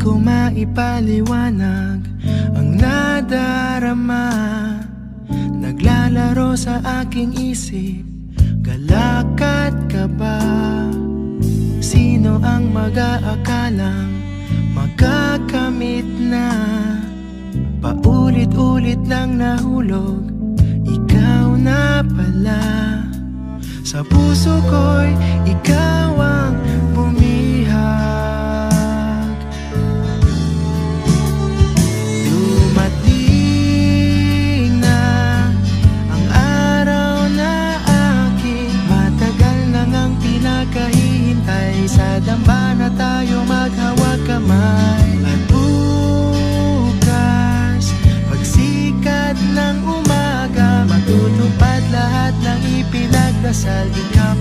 ko maipaliwanag ang nadarama. Naglalaro sa aking isip Galakat ka ba? Sino ang mag-aakalang Magkakamit na? Paulit-ulit lang nahulog Ikaw na pala. Sa puso ko'y pinakahihintay Sa damba na tayo maghawag kamay. At bukas, pagsikat ng umaga. Matutupad lahat ng ipinagdasal Ikaw